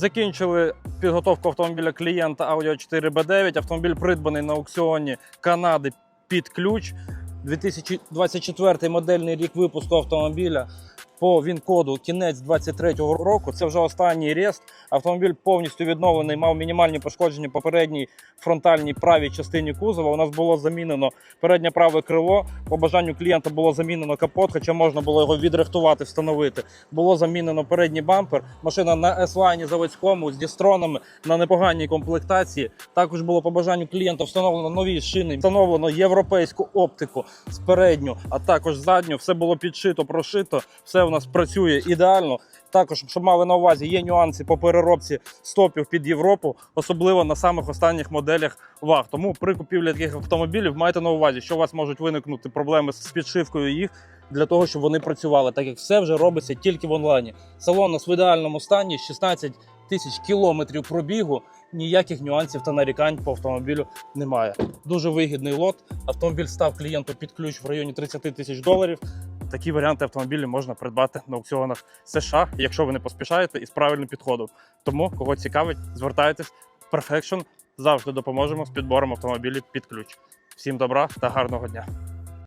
Закінчили підготовку автомобіля клієнта Audi 4 b 9 Автомобіль придбаний на аукціоні Канади під ключ. 2024 модельний рік випуску автомобіля. По він-коду кінець 23-го року. Це вже останній рест. Автомобіль повністю відновлений, мав мінімальні пошкодження по передній фронтальній правій частині кузова. У нас було замінено переднє праве крило. По бажанню клієнта було замінено капот, хоча можна було його відрихтувати, встановити. Було замінено передній бампер. Машина на S-лайні заводському з дістронами на непоганій комплектації. Також було по бажанню клієнта встановлено нові шини, встановлено європейську оптику з передню, а також задню. Все було підшито, прошито. Все у нас працює ідеально. Також, щоб мали на увазі, є нюанси по переробці стопів під Європу, особливо на самих останніх моделях ваг. Тому при купівлі таких автомобілів майте на увазі, що у вас можуть виникнути проблеми з підшивкою їх для того, щоб вони працювали, так як все вже робиться тільки в онлайні. Салон у нас в ідеальному стані 16 тисяч кілометрів пробігу. Ніяких нюансів та нарікань по автомобілю немає. Дуже вигідний лот. Автомобіль став клієнту під ключ в районі 30 тисяч доларів. Такі варіанти автомобілів можна придбати на аукціонах США, якщо ви не поспішаєте і з правильним підходом. Тому, кого цікавить, звертайтесь. Perfection завжди допоможемо з підбором автомобілів під ключ. Всім добра та гарного дня!